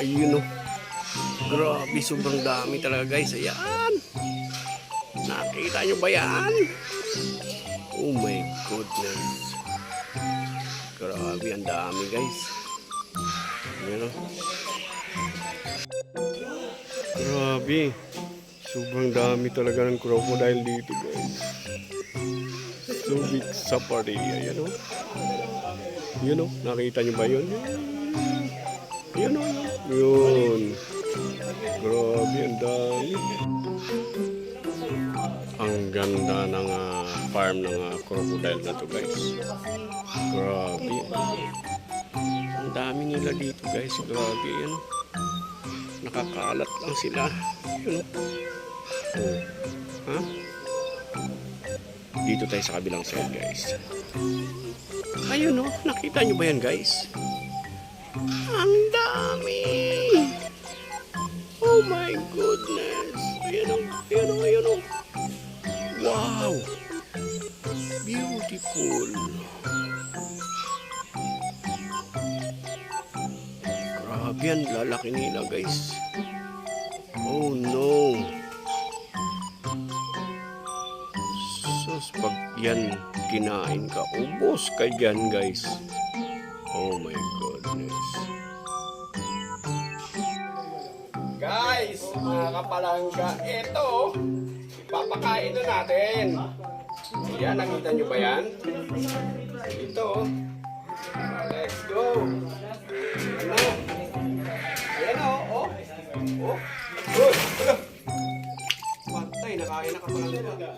Ayun oh. Grabe, sobrang dami talaga guys. Ayan. Nakita nyo ba yan? Oh my goodness. Grabe, ang dami guys. Ayan oh. Grabe. Sobrang dami talaga ng crocodile dito guys. Subic Safari. Ayan oh. Yun oh. Nakita nyo ba yun? Yun oh. Yun. Grabe, ang dami. Ang ganda ng ah, farm ng ah, crocodile na to guys. Grabe. Ang dami nila dito guys. Grabe yan. Nakakalat lang sila. Yun. Oh. Ha? Dito tayo sa kabilang side guys. Ayun oh. Nakita nyo ba yan guys? Ang dami! Oh my goodness! Ayan o, ayan o, ayan o. Wow! Beautiful! Grabe yan, lalaki nila guys. Oh no! Sus, pag yan kinain ka, ubos ka dyan guys. Oh my goodness. Mga kapalangga, ito, ipapakain na natin. Yan, nakita nyo ba yan? Ito. Let's go. Ano? Ayan o, oh. Oh. Good. Ano? Patay, nakain na kapalangga.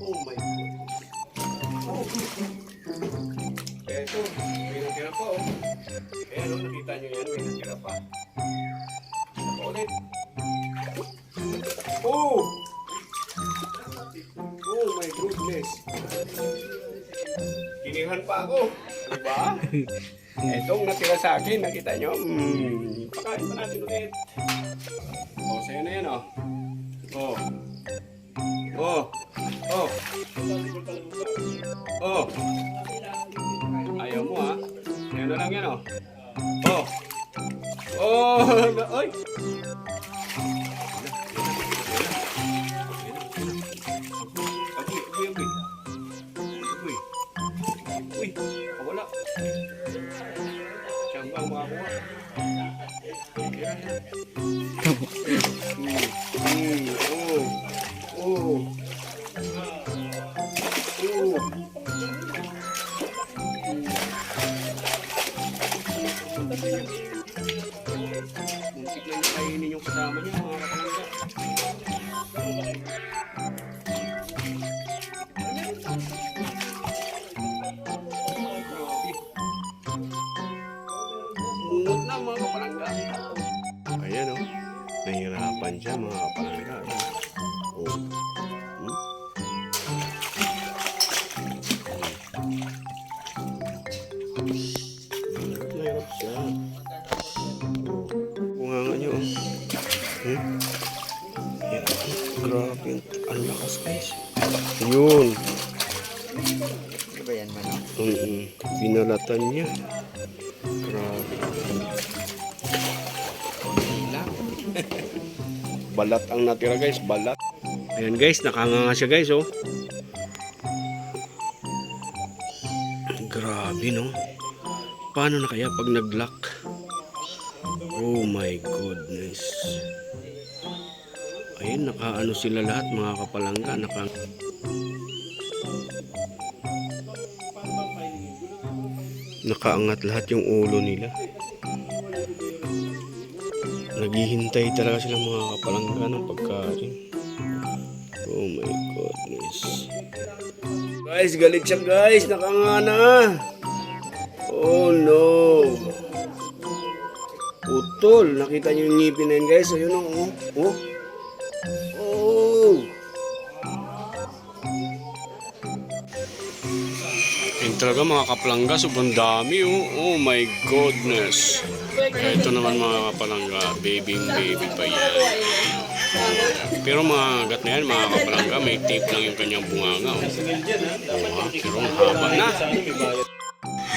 Oh my God. Oh. Eto, may natira pa oh. Ayan o, nakita nyo yan, may natira pa. Oh! Oh my goodness. Kinihan pa ako. Diba? Etong natira sa akin, nakita nyo? Hmm, pakain pa natin ulit. Oh, sa'yo na yan oh. Oh. Oh. Oh. Oh. Ayaw mo ha. Yan na lang yan oh. Oh. Oh. Oy. Muntik lang yung kainin yung kasama niya, mga kapangga. Mungot na mga kapalangga. Ayan o. Oh. Siya mga kapalangga. Oh. Yan. Grabe. Ang lakas guys. Yun. Ano ba yan, manok? Mm Binalatan niya. Grabe. Balat ang natira guys. Balat. Ayan guys. Nakanganga siya guys oh. Grabe no. Paano na kaya pag nag-lock? Oh my goodness. Ayun, nakaano sila lahat mga kapalangga. Naka... Nakaangat lahat yung ulo nila. Naghihintay talaga sila mga kapalangga ng pagkain. Oh my goodness. Guys, galit siya guys. Nakangana. Oh no. Putol. Nakita niyo yung ngipin na yun guys. Ayun oh. Oh. Oh. Yun talaga mga kaplangga, sobrang dami oh. Oh my goodness. Ito naman mga kapalangga, baby baby pa yan. Pero mga agat na yan, mga kapalangga, may tape lang yung kanyang bunganga. Oh. Oh, ha? pero haba na.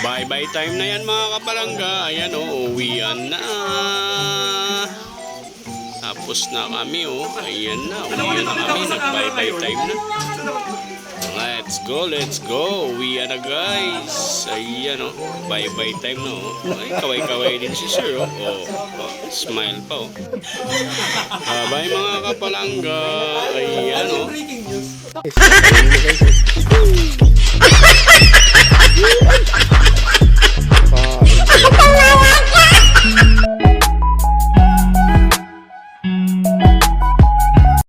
Bye-bye time na yan mga kapalangga. Ayan o, uwian na. Tapos na kami oh. Ayan na, uwian na kami. Nag-bye-bye time na. Let's go, let's go. Uwian na guys. Ayan oh. Bye-bye time na oh. Ay, kaway-kaway din si sir oh. oh. oh, Smile pa oh. Ah, bye mga kapalangga. Ayan oh. Breaking news.